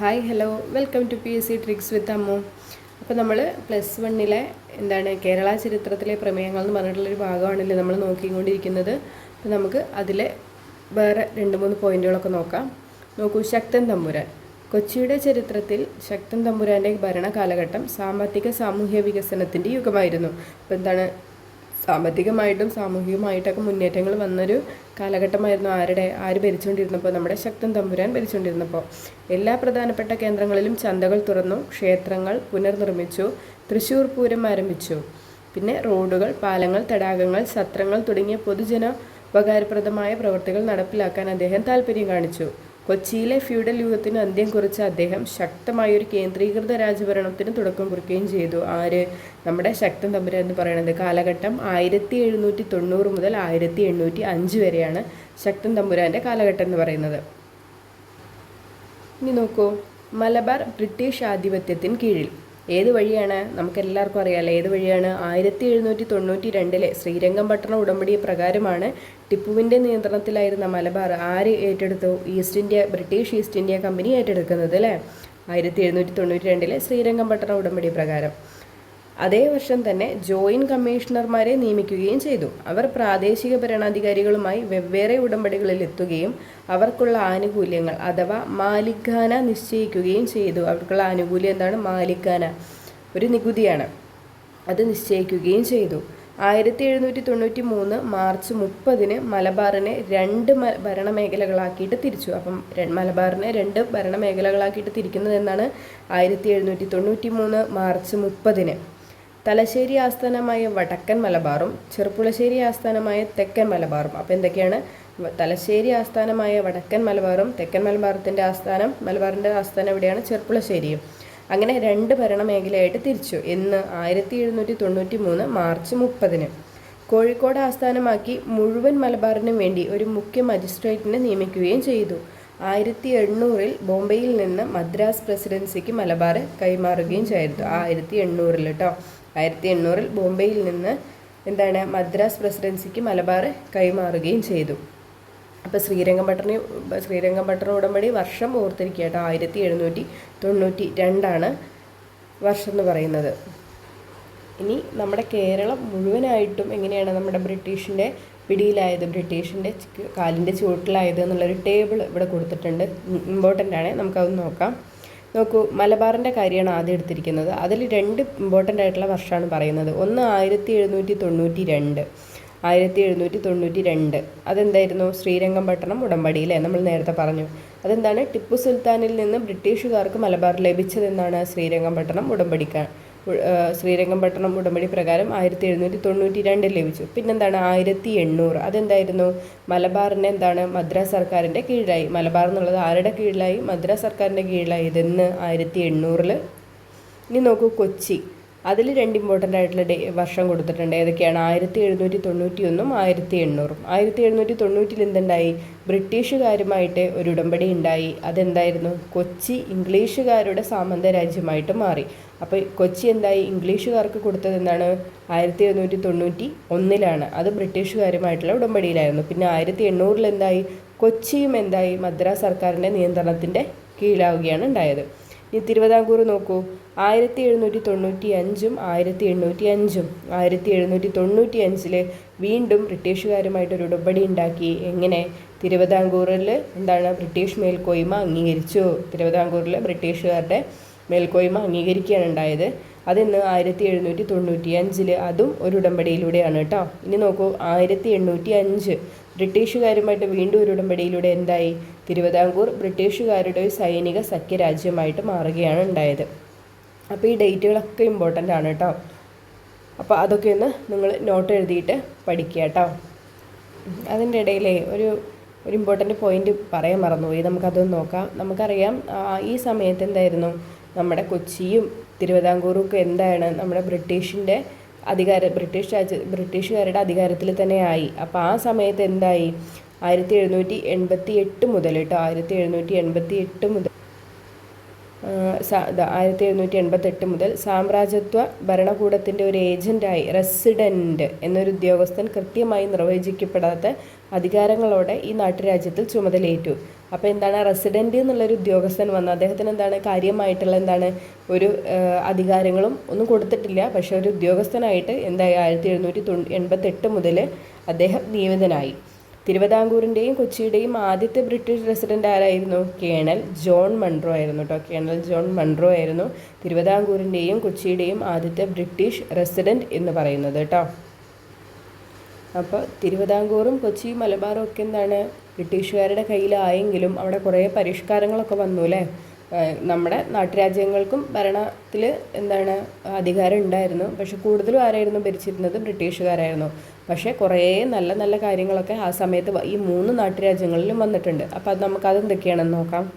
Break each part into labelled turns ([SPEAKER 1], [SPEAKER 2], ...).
[SPEAKER 1] Hi hello welcome to P S C tricks with Ammu അപ്പോൾ നമ്മൾ plus വണ്ണിലെ എന്താണ് കേരള ചരിത്രത്തിലെ പ്രമേയങ്ങൾ എന്ന് പറഞ്ഞിട്ടുള്ളൊരു ഭാഗമാണല്ലോ നമ്മൾ നോക്കിക്കൊണ്ടിരിക്കുന്നത്. അപ്പോൾ നമുക്ക് അതിലെ വേറെ രണ്ട് മൂന്ന് പോയിന്റുകളൊക്കെ നോക്കാം. നോക്കൂ ശക്തൻ തമ്പുരാൻ. കൊച്ചിയുടെ ചരിത്രത്തിൽ ശക്തൻ തമ്പുരാന്റെ ഭരണ കാലഘട്ടം സാമ്പത്തിക സാമൂഹ്യ വികസനത്തിന്റെ യുഗമായിരുന്നു. അപ്പോൾ എന്താണ് സാമ്പത്തികമായിട്ടും സാമൂഹികമായിട്ടൊക്കെ മുന്നേറ്റങ്ങൾ വന്നൊരു കാലഘട്ടമായിരുന്നു ആരുടെ ആര് ഭരിച്ചുകൊണ്ടിരുന്നപ്പോൾ നമ്മുടെ ശക്തൻ തമ്പുരാൻ ഭരിച്ചുകൊണ്ടിരുന്നപ്പോൾ. എല്ലാ പ്രധാനപ്പെട്ട കേന്ദ്രങ്ങളിലും ചന്തകൾ തുറന്നു ക്ഷേത്രങ്ങൾ പുനർനിർമ്മിച്ചു തൃശ്ശൂർ പൂരം ആരംഭിച്ചു. പിന്നെ റോഡുകൾ പാലങ്ങൾ തടാകങ്ങൾ സത്രങ്ങൾ തുടങ്ങിയ പൊതുജന ഉപകാരപ്രദമായ പ്രവൃത്തികൾ നടപ്പിലാക്കാൻ അദ്ദേഹം താല്പര്യം കാണിച്ചു. കൊച്ചിയിലെ ഫ്യൂഡൽ യുഗത്തിന് അന്ത്യം കുറിച്ച അദ്ദേഹം ശക്തമായ ഒരു കേന്ദ്രീകൃത രാജഭരണത്തിന് തുടക്കം കുറിക്കുകയും ചെയ്തു. ആര്? നമ്മുടെ ശക്തൻ തമ്പുരാൻ എന്ന് പറയുന്നത്. കാലഘട്ടം ആയിരത്തി എഴുന്നൂറ്റി തൊണ്ണൂറ് മുതൽ ആയിരത്തി എണ്ണൂറ്റി അഞ്ച് വരെയാണ് ശക്തൻ തമ്പുരാന്റെ കാലഘട്ടം എന്ന് പറയുന്നത്. ഇനി നോക്കൂ. മലബാർ ബ്രിട്ടീഷ് ആധിപത്യത്തിന് കീഴിൽ. ഏത് വഴിയാണ്? നമുക്ക് എല്ലാവർക്കും അറിയാമല്ലോ ഏത് വഴിയാണ്? ആയിരത്തി എഴുന്നൂറ്റി തൊണ്ണൂറ്റി രണ്ടിലെ ശ്രീരംഗം പട്ടണ ഉടമ്പടി പ്രകാരമാണ് ടിപ്പുവിന്റെ നിയന്ത്രണത്തിലായിരുന്ന മലബാർ ആര് ഏറ്റെടുത്തു? East India British East India company ഏറ്റെടുക്കുന്നത് അല്ലേ? ആയിരത്തി എഴുന്നൂറ്റി തൊണ്ണൂറ്റി രണ്ടിലെ ശ്രീരംഗം പട്ടണ ഉടമ്പടി പ്രകാരം. അതേ വർഷം തന്നെ ജോയിന്റ് കമ്മീഷണർമാരെ നിയമിക്കുകയും ചെയ്തു. അവർ പ്രാദേശിക ഭരണാധികാരികളുമായി വെവ്വേറെ ഉടമ്പടികളിൽ എത്തുകയും അവർക്കുള്ള ആനുകൂല്യങ്ങൾ അഥവാ മാലിക്കാന നിശ്ചയിക്കുകയും ചെയ്തു. അവർക്കുള്ള ആനുകൂല്യം എന്താണ്? മാലിക്കാന ഒരു നികുതിയാണ്. അത് നിശ്ചയിക്കുകയും ചെയ്തു. ആയിരത്തി എഴുന്നൂറ്റി തൊണ്ണൂറ്റി മൂന്ന് മാർച്ച് മുപ്പതിന് മലബാറിനെ രണ്ട് ഭരണമേഖലകളാക്കിയിട്ട് തിരിച്ചു. അപ്പം മലബാറിനെ രണ്ട് ഭരണമേഖലകളാക്കിയിട്ട് തിരിക്കുന്നത് എന്നാണ് ആയിരത്തി എഴുന്നൂറ്റി തൊണ്ണൂറ്റി മൂന്ന് മാർച്ച് മുപ്പതിന്. തലശ്ശേരി ആസ്ഥാനമായ വടക്കൻ മലബാറും ചെറുപ്പുളശ്ശേരി ആസ്ഥാനമായ തെക്കൻ മലബാറും. അപ്പോൾ എന്തൊക്കെയാണ്? തലശ്ശേരി ആസ്ഥാനമായ വടക്കൻ മലബാറും തെക്കൻ മലബാറത്തിന്റെ ആസ്ഥാനം മലബാറിന്റെ ആസ്ഥാനം എവിടെയാണ്? ചെറുപ്പുളശ്ശേരിയും. അങ്ങനെ രണ്ട് ഭരണമേഖലയായിട്ട് തിരിച്ചു. ഇന്ന് ആയിരത്തി എഴുന്നൂറ്റി തൊണ്ണൂറ്റി മൂന്ന് മാർച്ച് മുപ്പതിന് കോഴിക്കോട് ആസ്ഥാനമാക്കി മുഴുവൻ മലബാറിനും വേണ്ടി ഒരു മുഖ്യ മജിസ്ട്രേറ്റിനെ നിയമിക്കുകയും ചെയ്തു. ആയിരത്തി എണ്ണൂറിൽ ബോംബെയിൽ നിന്ന് മദ്രാസ് പ്രസിഡൻസിക്ക് മലബാർ കൈമാറുകയും ചെയ്തു. ആയിരത്തി എണ്ണൂറിൽ കേട്ടോ ആയിരത്തി എണ്ണൂറിൽ ബോംബെയിൽ നിന്ന് എന്താണ് മദ്രാസ് പ്രസിഡൻസിക്ക് മലബാർ കൈമാറുകയും ചെയ്തു. അപ്പോൾ ശ്രീരംഗപട്ടണി ശ്രീരംഗപട്ടണ ഉടമ്പടി വർഷം ഓർത്തിരിക്കുക കേട്ടോ. ആയിരത്തി എഴുന്നൂറ്റി തൊണ്ണൂറ്റി രണ്ടാണ് വർഷം എന്ന് പറയുന്നത്. ഇനി നമ്മുടെ കേരളം മുഴുവനായിട്ടും എങ്ങനെയാണ് നമ്മുടെ ബ്രിട്ടീഷിന്റെ പിടിയിലായത്? ബ്രിട്ടീഷിന്റെ കാലിന്റെ ചുവട്ടിലായത് എന്നുള്ളൊരു ടേബിൾ ഇവിടെ കൊടുത്തിട്ടുണ്ട്. ഇമ്പോർട്ടന്റ് ആണ്. നമുക്കത് നോക്കാം. നോക്കൂ മലബാറിന്റെ കാര്യമാണ് ആദ്യം എടുത്തിരിക്കുന്നത്. അതിൽ രണ്ട് ഇമ്പോർട്ടന്റ് ആയിട്ടുള്ള വർഷമാണ് പറയുന്നത്. ഒന്ന് ആയിരത്തി എഴുന്നൂറ്റി തൊണ്ണൂറ്റി രണ്ട് ആയിരത്തി എഴുന്നൂറ്റി തൊണ്ണൂറ്റി രണ്ട് അതെന്തായിരുന്നു? ശ്രീരംഗപട്ടണം ഉടമ്പടി അല്ലേ? നമ്മൾ നേരത്തെ പറഞ്ഞു. അതെന്താണ്? ടിപ്പു സുൽത്താനിൽ നിന്ന് ബ്രിട്ടീഷുകാർക്ക് മലബാർ ലഭിച്ചതെന്നാണ് ശ്രീരംഗം പട്ടണം ഉടമ്പടിക്കാൻ ശ്രീരംഗപട്ടണം ഉടമ്പടി പ്രകാരം ആയിരത്തി എഴുന്നൂറ്റി തൊണ്ണൂറ്റി രണ്ടിൽ ലഭിച്ചു. പിന്നെന്താണ്? ആയിരത്തി എണ്ണൂറ് അതെന്തായിരുന്നു? മലബാറിന് എന്താണ്? മദ്രാസ് സർക്കാരിന്റെ കീഴിലായി. മലബാർ എന്നുള്ളത് ആരുടെ കീഴിലായി? മദ്രാസ് സർക്കാരിന്റെ കീഴിലായി. ഇതെന്ന് ആയിരത്തി എണ്ണൂറിൽ ഇനി നോക്കൂ കൊച്ചി. അതിൽ രണ്ട് ഇമ്പോർട്ടന്റ് ആയിട്ടുള്ള ഡേ വർഷം കൊടുത്തിട്ടുണ്ട്. ഏതൊക്കെയാണ്? ആയിരത്തി എഴുന്നൂറ്റി തൊണ്ണൂറ്റി ഒന്നും ആയിരത്തി എണ്ണൂറും ആയിരത്തി എഴുന്നൂറ്റി തൊണ്ണൂറ്റിൽ എന്തുണ്ടായി? ബ്രിട്ടീഷുകാരുമായിട്ട് ഒരു ഉടമ്പടി ഉണ്ടായി. അതെന്തായിരുന്നു? കൊച്ചി ഇംഗ്ലീഷുകാരുടെ സാമന്ത രാജ്യമായിട്ട് മാറി. അപ്പോൾ കൊച്ചി എന്തായി? ഇംഗ്ലീഷുകാർക്ക് കൊടുത്തത് എന്താണ്? ആയിരത്തി എഴുന്നൂറ്റി തൊണ്ണൂറ്റി ഒന്നിലാണ് അത് ബ്രിട്ടീഷുകാരുമായിട്ടുള്ള ഉടമ്പടിയിലായിരുന്നു. പിന്നെ ആയിരത്തി എണ്ണൂറിൽ എന്തായി? കൊച്ചിയും എന്തായി? മദ്രാസ് സർക്കാരിന്റെ നിയന്ത്രണത്തിന്റെ കീഴിലാവുകയാണ് ഉണ്ടായത്. ഇനി തിരുവിതാംകൂർ നോക്കൂ. ആയിരത്തി എഴുന്നൂറ്റി തൊണ്ണൂറ്റി അഞ്ചും ആയിരത്തി എണ്ണൂറ്റി അഞ്ചും ആയിരത്തി എഴുന്നൂറ്റി തൊണ്ണൂറ്റി അഞ്ചിൽ വീണ്ടും ബ്രിട്ടീഷുകാരുമായിട്ടൊരു ഉടമ്പടി ഉണ്ടാക്കി. എങ്ങനെ? തിരുവിതാംകൂറിൽ എന്താണ്? ബ്രിട്ടീഷ് മേൽക്കോയ്മ അംഗീകരിച്ചു. തിരുവിതാംകൂറിൽ ബ്രിട്ടീഷുകാരുടെ മേൽക്കോയ്മ അംഗീകരിക്കുകയാണ് ഉണ്ടായത്. അതിന്ന് ആയിരത്തി എഴുന്നൂറ്റി തൊണ്ണൂറ്റി അഞ്ചിൽ അതും ഒരു ഉടമ്പടിയിലൂടെയാണ് കേട്ടോ. ഇനി നോക്കൂ ആയിരത്തി എണ്ണൂറ്റി അഞ്ച് ബ്രിട്ടീഷുകാരുമായിട്ട് വീണ്ടും ഒരു ഉടമ്പടിയിലൂടെ എന്തായി? തിരുവിതാംകൂർ ബ്രിട്ടീഷുകാരുടെ ഒരു സൈനിക സഖ്യരാജ്യമായിട്ട് മാറുകയാണ് ഉണ്ടായത്. അപ്പോൾ ഈ ഡേറ്റുകളൊക്കെ ഇമ്പോർട്ടന്റ് ആണ് കേട്ടോ അപ്പോൾ അതൊക്കെ ഒന്ന് നിങ്ങൾ നോട്ട് എഴുതിയിട്ട് പഠിക്കുക കേട്ടോ അതിന്റെ ഇടയിലേ ഒരു ഒരു ഇമ്പോർട്ടന്റ് പോയിന്റ് പറയാൻ മറന്നുപോയി. നമുക്കതൊന്ന് നോക്കാം. നമുക്കറിയാം ഈ സമയത്ത് എന്തായിരുന്നു? നമ്മുടെ കൊച്ചിയും തിരുവിതാംകൂറും ഒക്കെ എന്താണ്? നമ്മുടെ ബ്രിട്ടീഷിന്റെ അധികാര ബ്രിട്ടീഷ് രാജ്യ ബ്രിട്ടീഷുകാരുടെ അധികാരത്തിൽ തന്നെ ആയി. അപ്പോൾ ആ സമയത്ത് എന്തായി? ആയിരത്തി എഴുന്നൂറ്റി എൺപത്തി എട്ട് മുതൽ കേട്ടോ ആയിരത്തി എഴുന്നൂറ്റി എൺപത്തി എട്ട് മുതൽ ആയിരത്തി എഴുന്നൂറ്റി എൺപത്തെട്ട് മുതൽ സാമ്രാജ്യത്വ ഭരണകൂടത്തിന്റെ ഒരു ഏജന്റായി റെസിഡന്റ് എന്നൊരു ഉദ്യോഗസ്ഥൻ കൃത്യമായി നിർവചിക്കപ്പെടാത്ത അധികാരങ്ങളോടെ ഈ നാട്ടുരാജ്യത്തിൽ ചുമതലയേറ്റു. അപ്പോൾ എന്താണ് റെസിഡന്റ് എന്നുള്ളൊരു ഉദ്യോഗസ്ഥൻ വന്ന. അദ്ദേഹത്തിന് എന്താണ് കാര്യമായിട്ടുള്ള എന്താണ് ഒരു അധികാരങ്ങളും ഒന്നും കൊടുത്തിട്ടില്ല. പക്ഷേ ഒരു ഉദ്യോഗസ്ഥനായിട്ട് എന്തായി? ആയിരത്തി എഴുന്നൂറ്റി തൊണ്ണൂ എൺപത്തെട്ട് മുതൽ അദ്ദേഹം നിയമിതനായി. തിരുവിതാംകൂറിന്റെയും കൊച്ചിയുടെയും ആദ്യത്തെ ബ്രിട്ടീഷ് റെസിഡന്റ് ആരായിരുന്നു? കേണൽ ജോൺ മൺട്രോ ആയിരുന്നു കേട്ടോ കേണൽ ജോൺ മൺട്രോ ആയിരുന്നു തിരുവിതാംകൂറിന്റെയും കൊച്ചിയുടെയും ആദ്യത്തെ ബ്രിട്ടീഷ് റെസിഡന്റ് എന്ന് പറയുന്നത് കേട്ടോ അപ്പോൾ തിരുവിതാംകൂറും കൊച്ചി മലബാറും ഒക്കെ എന്താണ്? ബ്രിട്ടീഷുകാരുടെ കയ്യിലായെങ്കിലും അവിടെ കുറേ പരിഷ്കാരങ്ങളൊക്കെ വന്നു അല്ലേ നമ്മുടെ നാട്ടുരാജ്യങ്ങൾക്കും ഭരണത്തിൽ എന്താണ് അധികാരം ഉണ്ടായിരുന്നു. പക്ഷെ കൂടുതലും ആരായിരുന്നു ഭരിച്ചിരുന്നത്? ബ്രിട്ടീഷുകാരായിരുന്നു. പക്ഷേ കുറേ നല്ല നല്ല കാര്യങ്ങളൊക്കെ ആ സമയത്ത് ഈ മൂന്ന് നാട്ടുരാജ്യങ്ങളിലും വന്നിട്ടുണ്ട്. അപ്പോൾ അത് നമുക്ക് അതെന്തൊക്കെയാണെന്ന് നോക്കാം.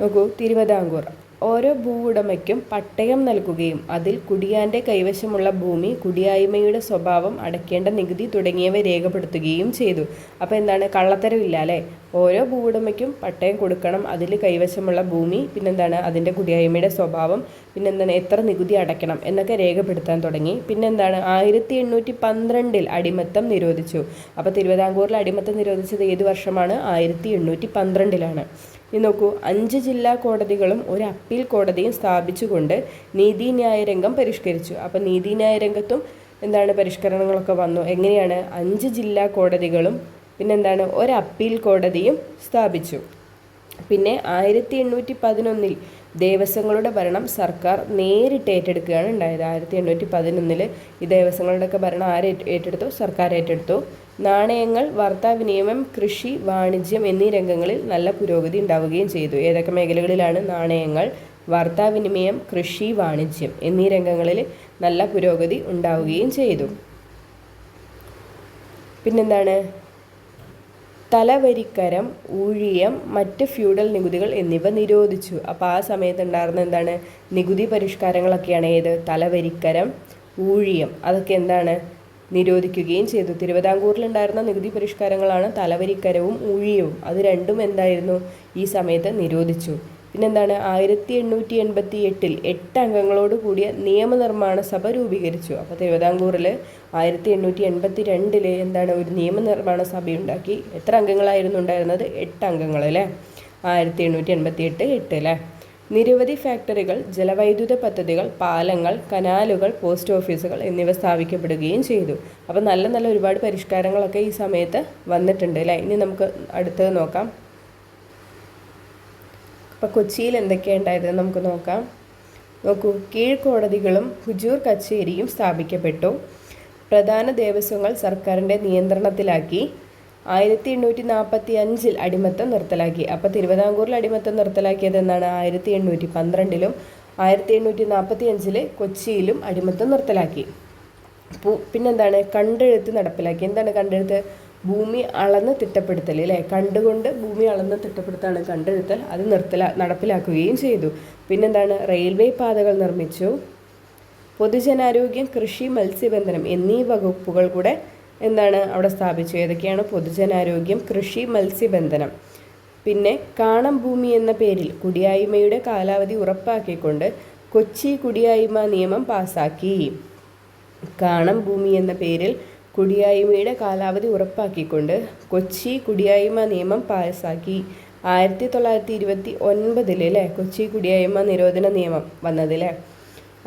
[SPEAKER 1] നോക്കൂ തിരുവിതാംകൂർ. ഓരോ ഭൂവുടമയ്ക്കും പട്ടയം നൽകുകയും അതിൽ കുടിയാന്റെ കൈവശമുള്ള ഭൂമി കുടിയായ്മയുടെ സ്വഭാവം അടയ്ക്കേണ്ട നികുതി തുടങ്ങിയവ രേഖപ്പെടുത്തുകയും ചെയ്തു. അപ്പോൾ എന്താണ്? കള്ളത്തരവില്ല അല്ലേ? ഓരോ ഭൂവുടമയ്ക്കും പട്ടയം കൊടുക്കണം. അതിൽ കൈവശമുള്ള ഭൂമി പിന്നെന്താണ് അതിന്റെ കുടിയായ്മയുടെ സ്വഭാവം പിന്നെന്താണ് എത്ര നികുതി അടയ്ക്കണം എന്നൊക്കെ രേഖപ്പെടുത്താൻ തുടങ്ങി. പിന്നെന്താണ് ആയിരത്തി എണ്ണൂറ്റി പന്ത്രണ്ടിൽ അടിമത്തം നിരോധിച്ചു. അപ്പോൾ തിരുവിതാംകൂറിൽ അടിമത്തം നിരോധിച്ചത് ഏത് വർഷമാണ്? ആയിരത്തി എണ്ണൂറ്റി പന്ത്രണ്ടിലാണ് ഇനി നോക്കൂ അഞ്ച് ജില്ലാ കോടതികളും ഒരു അപ്പീൽ കോടതിയും സ്ഥാപിച്ചുകൊണ്ട് നീതിന്യായ രംഗം പരിഷ്കരിച്ചു. അപ്പോൾ നീതിന്യായ രംഗത്തും എന്താണ് പരിഷ്കരണങ്ങളൊക്കെ വന്നു. എങ്ങനെയാണ്? അഞ്ച് ജില്ലാ കോടതികളും പിന്നെന്താണ്? ഒരു അപ്പീൽ കോടതിയും സ്ഥാപിച്ചു. പിന്നെ ആയിരത്തി എണ്ണൂറ്റി പതിനൊന്നിൽ ദേവസ്വങ്ങളുടെ ഭരണം സർക്കാർ നേരിട്ട് ഏറ്റെടുക്കുകയാണ് ഉണ്ടായത്. ആയിരത്തി എണ്ണൂറ്റി പതിനൊന്നിൽ ഈ ദേവസ്വങ്ങളുടെയൊക്കെ ഭരണം ആര് ഏറ്റെടുത്തു? സർക്കാർ ഏറ്റെടുത്തു. നാണയങ്ങൾ വാർത്താ വിനിമയം കൃഷി വാണിജ്യം എന്നീ രംഗങ്ങളിൽ നല്ല പുരോഗതി ഉണ്ടാവുകയും ചെയ്തു. ഏതൊക്കെ മേഖലകളിലാണ് നാണയങ്ങൾ വാർത്താവിനിമയം കൃഷി വാണിജ്യം എന്നീ രംഗങ്ങളിൽ നല്ല പുരോഗതി ഉണ്ടാവുകയും ചെയ്തു. പിന്നെന്താണ്? തലവരിക്കരം ഊഴിയം മറ്റ് ഫ്യൂഡൽ നികുതികൾ എന്നിവ നിരോധിച്ചു. അപ്പോൾ ആ സമയത്ത് ഉണ്ടായിരുന്ന എന്താണ്? നികുതി പരിഷ്കാരങ്ങളൊക്കെയാണ് ഏത്? തലവരിക്കരം ഊഴിയം. അതൊക്കെ എന്താണ്? നിരോധിക്കുകയും ചെയ്തു. തിരുവിതാംകൂറിലുണ്ടായിരുന്ന നികുതി പരിഷ്കാരങ്ങളാണ് തലവരിക്കരവും ഊഴിയവും. അത് രണ്ടും എന്തായിരുന്നു? ഈ സമയത്ത് നിരോധിച്ചു. പിന്നെന്താണ്? ആയിരത്തി എണ്ണൂറ്റി എൺപത്തി എട്ടിൽ എട്ട് അംഗങ്ങളോട് കൂടിയ നിയമനിർമ്മാണ സഭ രൂപീകരിച്ചു. അപ്പോൾ തിരുവിതാംകൂറിൽ ആയിരത്തി എണ്ണൂറ്റി എൺപത്തി രണ്ടിൽ എന്താണ് ഒരു നിയമനിർമ്മാണ സഭ സഭയുണ്ടാക്കി. എത്ര അംഗങ്ങളായിരുന്നു ഉണ്ടായിരുന്നത്? എട്ട് അംഗങ്ങൾ അല്ലേ ആയിരത്തി എണ്ണൂറ്റി എൺപത്തി എട്ട് എട്ട് അല്ലേ? നിരവധി ഫാക്ടറികൾ ജലവൈദ്യുത പദ്ധതികൾ പാലങ്ങൾ കനാലുകൾ പോസ്റ്റ് ഓഫീസുകൾ എന്നിവ സ്ഥാപിക്കപ്പെടുകയും ചെയ്തു. അപ്പോൾ നല്ല നല്ല ഒരുപാട് പരിഷ്കാരങ്ങളൊക്കെ ഈ സമയത്ത് വന്നിട്ടുണ്ട് അല്ലേ? ഇനി നമുക്ക് അടുത്തത് നോക്കാം. അപ്പോൾ കൊച്ചിയിൽ എന്തൊക്കെയാണ് ഉണ്ടായത് നമുക്ക് നോക്കാം. നോക്കൂ കീഴ്ക്കോടതികളും ഹുജൂർ കച്ചേരിയും സ്ഥാപിക്കപ്പെട്ടു. പ്രധാന ദേവസ്വങ്ങൾ സർക്കാരിന്റെ നിയന്ത്രണത്തിലാക്കി. ആയിരത്തി എണ്ണൂറ്റി നാൽപ്പത്തി അഞ്ചിൽ അടിമത്തം നിർത്തലാക്കി. അപ്പോൾ തിരുവിതാംകൂറിൽ അടിമത്തം നിർത്തലാക്കിയത് എന്നാണ് ആയിരത്തി എണ്ണൂറ്റി പന്ത്രണ്ടിലും ആയിരത്തി എണ്ണൂറ്റി നാൽപ്പത്തി അഞ്ചിൽ കൊച്ചിയിലും അടിമത്തം നിർത്തലാക്കി. പിന്നെന്താണ്? കണ്ടെഴുത്ത് നടപ്പിലാക്കി. എന്താണ് കണ്ടെഴുത്ത്? ഭൂമി അളന്ന് തിട്ടപ്പെടുത്തൽ അല്ലേ കണ്ടുകൊണ്ട് ഭൂമി അളന്ന് തിട്ടപ്പെടുത്താണ് കണ്ടെടുത്തൽ അത് നിർത്തല നടപ്പിലാക്കുകയും ചെയ്തു. പിന്നെന്താണ്? റെയിൽവേ പാതകൾ നിർമ്മിച്ചു. പൊതുജനാരോഗ്യം കൃഷി മത്സ്യബന്ധനം എന്നീ വകുപ്പുകൾ കൂടെ എന്താണ് അവിടെ സ്ഥാപിച്ചു. ഏതൊക്കെയാണ്? പൊതുജനാരോഗ്യം കൃഷി മത്സ്യബന്ധനം. പിന്നെ കാണം ഭൂമി എന്ന പേരിൽ കുടിയായ്മയുടെ കാലാവധി ഉറപ്പാക്കിക്കൊണ്ട് കൊച്ചി കുടിയായ്മ നിയമം പാസാക്കി. കാണം ഭൂമി എന്ന പേരിൽ കുടിയായ്മയുടെ കാലാവധി ഉറപ്പാക്കിക്കൊണ്ട് കൊച്ചി കുടിയായ്മ നിയമം പാസാക്കി. ആയിരത്തി തൊള്ളായിരത്തി ഇരുപത്തി ഒൻപതിൽ അല്ലേ കൊച്ചി കുടിയായ്മ നിരോധന നിയമം വന്നതില്ലേ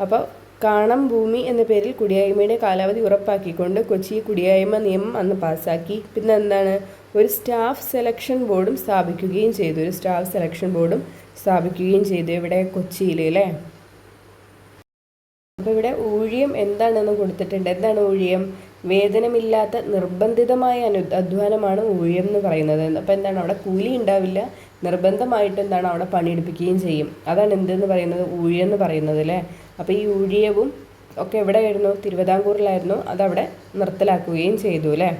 [SPEAKER 1] അപ്പോൾ കാണം ഭൂമി എന്ന പേരിൽ കുടിയായ്മയുടെ കാലാവധി ഉറപ്പാക്കിക്കൊണ്ട് കൊച്ചി കുടിയായ്മ നിയമം അന്ന് പാസ്സാക്കി പിന്നെ എന്താണ്? ഒരു സ്റ്റാഫ് സെലക്ഷൻ ബോർഡും സ്ഥാപിക്കുകയും ചെയ്തു. ഒരു സ്റ്റാഫ് സെലക്ഷൻ ബോർഡും സ്ഥാപിക്കുകയും ചെയ്തു ഇവിടെ കൊച്ചിയിൽ അല്ലേ അപ്പോൾ ഇവിടെ ഊഴിയം എന്താണെന്ന് കൊടുത്തിട്ടുണ്ട്. എന്താണ് ഊഴിയം? വേതനമില്ലാത്ത നിർബന്ധിതമായ അനു അധ്വാനമാണ് ഊഴിയം എന്ന് പറയുന്നത്. അപ്പോൾ എന്താണ്? അവിടെ കൂലി ഉണ്ടാവില്ല. നിർബന്ധമായിട്ട് എന്താണ്? അവിടെ പണിയെടുപ്പിക്കുകയും ചെയ്യും. അതാണ് എന്തെന്ന് പറയുന്നത്? ഊഴിയം എന്ന് പറയുന്നത് അല്ലേ? അപ്പോൾ ഈ ഊഴിയവും ഒക്കെ എവിടെയായിരുന്നു? തിരുവിതാംകൂറിലായിരുന്നു. അതവിടെ നിർത്തലാക്കുകയും ചെയ്തു അല്ലേ?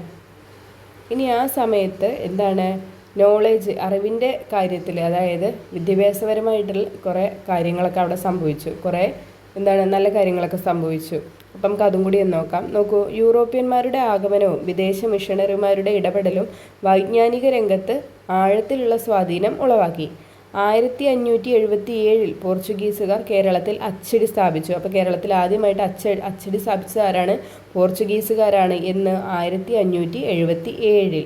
[SPEAKER 1] ഇനി ആ സമയത്ത് എന്താണ്? നോളേജ് അറിവിന്റെ കാര്യത്തിൽ അതായത് വിദ്യാഭ്യാസപരമായിട്ടുള്ള കുറേ കാര്യങ്ങളൊക്കെ അവിടെ സംഭവിച്ചു. കുറേ എന്താണ്? നല്ല കാര്യങ്ങളൊക്കെ സംഭവിച്ചു. അപ്പം നമുക്ക് അതും കൂടി ഒന്ന് നോക്കാം. നോക്കൂ യൂറോപ്യന്മാരുടെ ആഗമനവും വിദേശ മിഷണറിമാരുടെ ഇടപെടലും വൈജ്ഞാനിക രംഗത്ത് ആഴത്തിലുള്ള സ്വാധീനം ഉളവാക്കി. ആയിരത്തി അഞ്ഞൂറ്റി എഴുപത്തി ഏഴിൽ പോർച്ചുഗീസുകാർ കേരളത്തിൽ അച്ചടി സ്ഥാപിച്ചു. അപ്പോൾ കേരളത്തിൽ ആദ്യമായിട്ട് അച്ച അച്ചടി സ്ഥാപിച്ചത് ആരാണ്? പോർച്ചുഗീസുകാരാണ് എന്ന് ആയിരത്തി അഞ്ഞൂറ്റി എഴുപത്തി ഏഴിൽ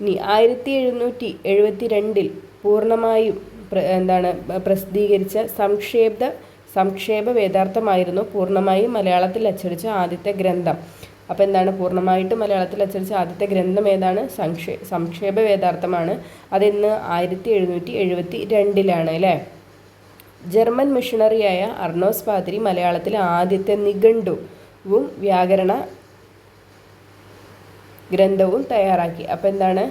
[SPEAKER 1] ഇനി ആയിരത്തി എഴുന്നൂറ്റി എഴുപത്തി രണ്ടിൽ പൂർണമായും എന്താണ് പ്രസിദ്ധീകരിച്ച സംക്ഷേപ സംക്ഷേപ വേദാർത്ഥമായിരുന്നു പൂർണമായും മലയാളത്തിൽ അച്ചടിച്ച ആദ്യത്തെ ഗ്രന്ഥം. അപ്പോൾ എന്താണ്? പൂർണമായിട്ട് മലയാളത്തിൽ അച്ചടിച്ച ആദ്യത്തെ ഗ്രന്ഥം ഏതാണ്? സംക്ഷേ സംക്ഷേപ വേദാർത്ഥമാണ് അതിന്ന് ആയിരത്തി എഴുന്നൂറ്റി എഴുപത്തി രണ്ടിലാണ് അല്ലേ? ജർമ്മൻ മിഷണറിയായ അർണോസ് പാതിരി മലയാളത്തിലെ ആദ്യത്തെ നിഘണ്ടുവും വ്യാകരണ ഗ്രന്ഥവും തയ്യാറാക്കി. അപ്പോൾ എന്താണ്?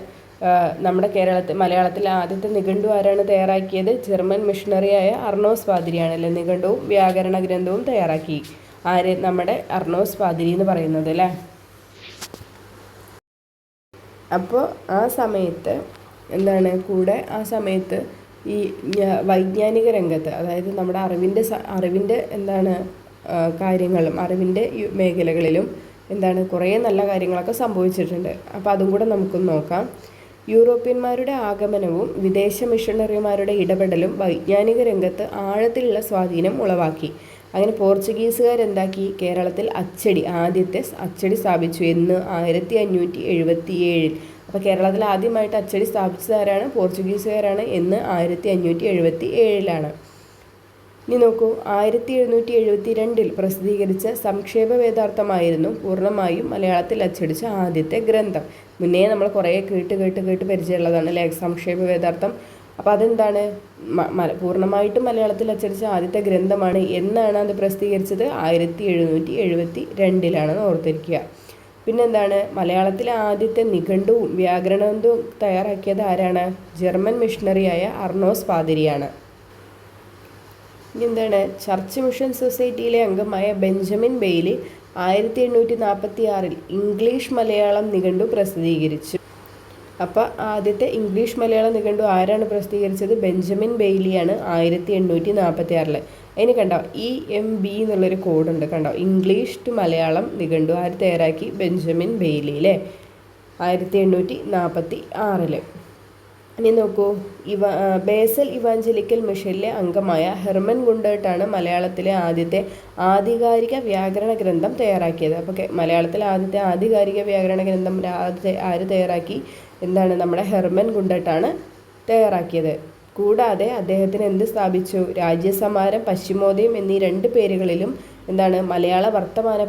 [SPEAKER 1] നമ്മുടെ കേരളത്തിൽ മലയാളത്തിൽ ആദ്യത്തെ നിഘണ്ടു ആരാണ് തയ്യാറാക്കിയത്? ജർമ്മൻ മിഷണറിയായ അർണോസ് പാതിരിയാണ് അല്ലേ? നിഘണ്ടുവും വ്യാകരണ ഗ്രന്ഥവും തയ്യാറാക്കി. ആര്? നമ്മുടെ അർണോസ് പാതിരി എന്ന് പറയുന്നത് അല്ലേ? അപ്പോൾ ആ സമയത്ത് എന്താണ്? കൂടെ ആ സമയത്ത് ഈ വൈജ്ഞാനിക രംഗത്ത് അതായത് നമ്മുടെ അറിവിന്റെ അറിവിന്റെ എന്താണ് കാര്യങ്ങളും അറിവിന്റെ മേഖലകളിലും എന്താണ് കുറേ നല്ല കാര്യങ്ങളൊക്കെ സംഭവിച്ചിട്ടുണ്ട്. അപ്പോൾ അതും കൂടെ നമുക്കൊന്ന് നോക്കാം. യൂറോപ്യന്മാരുടെ ആഗമനവും വിദേശ മിഷണറിമാരുടെ ഇടപെടലും വൈജ്ഞാനിക രംഗത്ത് ആഴത്തിലുള്ള സ്വാധീനം ഉളവാക്കി. അങ്ങനെ പോർച്ചുഗീസുകാർ എന്താക്കി കേരളത്തിൽ അച്ചടി ആദ്യത്തെ അച്ചടി സ്ഥാപിച്ചു എന്ന് ആയിരത്തി അഞ്ഞൂറ്റി എഴുപത്തി ഏഴിൽ അപ്പോൾ കേരളത്തിൽ ആദ്യമായിട്ട് അച്ചടി സ്ഥാപിച്ചതാരാണ് പോർച്ചുഗീസുകാരാണ് എന്ന് ആയിരത്തി അഞ്ഞൂറ്റി എഴുപത്തി ഏഴിലാണ് ഇനി നോക്കൂ. ആയിരത്തി എഴുന്നൂറ്റി എഴുപത്തി രണ്ടിൽ പ്രസിദ്ധീകരിച്ച സംക്ഷേപ വേദാർത്ഥമായിരുന്നു പൂർണമായും മലയാളത്തിൽ അച്ചടിച്ച ആദ്യത്തെ ഗ്രന്ഥം. മുന്നേ നമ്മൾ കുറേ കേട്ട് കേട്ട് കേട്ട് പരിചയമുള്ളതാണ് അല്ലേ? സംക്ഷേപ വേദാർത്ഥം അപ്പോൾ അതെന്താണ് പൂർണമായിട്ടും മലയാളത്തിൽ അച്ചടിച്ച ആദ്യത്തെ ഗ്രന്ഥമാണ് എന്നാണ് അത് പ്രസിദ്ധീകരിച്ചത്. ആയിരത്തി എഴുന്നൂറ്റി എഴുപത്തി രണ്ടിലാണെന്ന് ഓർത്തിരിക്കുക. പിന്നെന്താണ്? മലയാളത്തിലെ ആദ്യത്തെ നിഘണ്ടുവും വ്യാകരണവും തയ്യാറാക്കിയത് ആരാണ്? ജർമ്മൻ മിഷണറിയായ അർണോസ് പാതിരിയാണ്. എന്താണ്? ചർച്ച് മിഷൻ സൊസൈറ്റിയിലെ അംഗമായ ബെഞ്ചമിൻ ബെയ്ലി ആയിരത്തി എണ്ണൂറ്റി നാൽപ്പത്തി ആറിൽ ഇംഗ്ലീഷ് മലയാളം നിഘണ്ടു പ്രസിദ്ധീകരിച്ചു. അപ്പോൾ ആദ്യത്തെ ഇംഗ്ലീഷ് മലയാളം നിഘണ്ടു ആരാണ് പ്രസിദ്ധീകരിച്ചത്? ബെഞ്ചമിൻ ബെയ്ലിയാണ് ആയിരത്തി എണ്ണൂറ്റി നാൽപ്പത്തി ആറിൽ അതിന് കണ്ടോ ഇ എം ബി എന്നുള്ളൊരു കോഡുണ്ട് കണ്ടോ? ഇംഗ്ലീഷ് ടു മലയാളം നിഘണ്ടു ആര് തയ്യാറാക്കി? ബെഞ്ചമിൻ ബെയ്ലി അല്ലേ ആയിരത്തി എണ്ണൂറ്റി നാൽപ്പത്തി ആറിൽ ഇനി നോക്കൂ ഇവ ബേസൽ ഇവാഞ്ചലിക്കൽ മിഷനിലെ അംഗമായ ഹെർമൻ ഗുണ്ടേട്ടാണ് മലയാളത്തിലെ ആദ്യത്തെ ആധികാരിക വ്യാകരണ ഗ്രന്ഥം തയ്യാറാക്കിയത്. അപ്പോൾ മലയാളത്തിലെ ആദ്യത്തെ ആധികാരിക വ്യാകരണ ഗ്രന്ഥം ആദ്യത്തെ ആര് തയ്യാറാക്കി? എന്താണ് നമ്മുടെ ഹെർമൻ ഗുണ്ടേട്ടാണ് തയ്യാറാക്കിയത്. കൂടാതെ അദ്ദേഹത്തിന് എന്ത് സ്ഥാപിച്ചു? രാജ്യസമാരം പശ്ചിമോദയം എന്നീ രണ്ട് പേരുകളിലും എന്താണ് മലയാള വർത്തമാന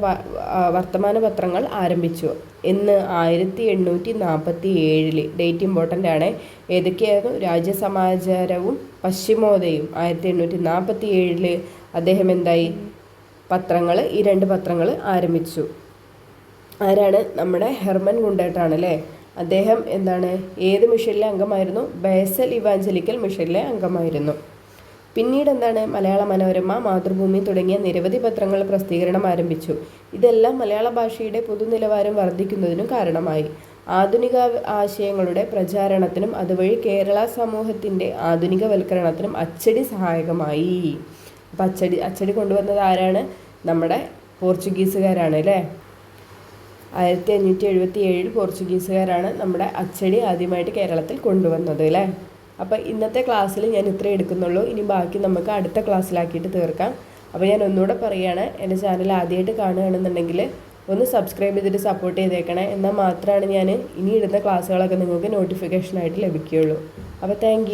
[SPEAKER 1] വർത്തമാന പത്രങ്ങൾ ആരംഭിച്ചു. എന്ന് ആയിരത്തി എണ്ണൂറ്റി നാൽപ്പത്തി ഏഴിൽ ഡേറ്റ് ഇമ്പോർട്ടന്റ് ആണ്. ഏതൊക്കെയായിരുന്നു? രാജ്യസമാചാരവും പശ്ചിമോദയും ആയിരത്തി എണ്ണൂറ്റി നാൽപ്പത്തി ഏഴിൽ അദ്ദേഹം എന്തായി? പത്രങ്ങൾ ഈ രണ്ട് പത്രങ്ങൾ ആരംഭിച്ചു. ആരാണ്? നമ്മുടെ ഹെർമൻ ഗുണ്ടേട്ടാണ് അല്ലേ അദ്ദേഹം എന്താണ് ഏത് മിഷനിലെ അംഗമായിരുന്നു? ബേസൽ ഇവാഞ്ചലിക്കൽ മിഷനിലെ അംഗമായിരുന്നു. പിന്നീട് എന്താണ് മലയാള മനോരമ മാതൃഭൂമി തുടങ്ങിയ നിരവധി പത്രങ്ങൾ പ്രസിദ്ധീകരണം ആരംഭിച്ചു. ഇതെല്ലാം മലയാള ഭാഷയുടെ പൊതുനിലവാരം വർദ്ധിക്കുന്നതിനും കാരണമായി. ആധുനിക ആശയങ്ങളുടെ പ്രചാരണത്തിനും അതുവഴി കേരള സമൂഹത്തിന്റെ ആധുനികവൽക്കരണത്തിനും അച്ചടി സഹായകമായി. അപ്പം അച്ചടി അച്ചടി കൊണ്ടുവന്നത് ആരാണ്? നമ്മുടെ പോർച്ചുഗീസുകാരാണ് അല്ലേ? ആയിരത്തി അഞ്ഞൂറ്റി എഴുപത്തി ഏഴിൽ പോർച്ചുഗീസുകാരാണ് നമ്മുടെ അച്ചടി ആദ്യമായിട്ട് കേരളത്തിൽ കൊണ്ടുവന്നത് അല്ലേ? അപ്പോൾ ഇന്നത്തെ ക്ലാസ്സിൽ ഞാൻ ഇത്രേ എടുക്കുന്നുള്ളൂ. ഇനി ബാക്കി നമുക്ക് അടുത്ത ക്ലാസ്സിലാക്കിയിട്ട് തീർക്കാം. അപ്പോൾ ഞാൻ ഒന്നുകൂടെ പറയുകയാണ് എന്റെ ചാനൽ ആദ്യമായിട്ട് കാണുകയാണെന്നുണ്ടെങ്കിൽ ഒന്ന് സബ്സ്ക്രൈബ് ചെയ്തിട്ട് സപ്പോർട്ട് ചെയ്തേക്കണേ. എന്നാൽ മാത്രമാണ് ഞാൻ ഇനി ഇടുന്ന ക്ലാസ്സുകളൊക്കെ നിങ്ങൾക്ക് നോട്ടിഫിക്കേഷനായിട്ട് ലഭിക്കുകയുള്ളൂ. അപ്പോൾ താങ്ക്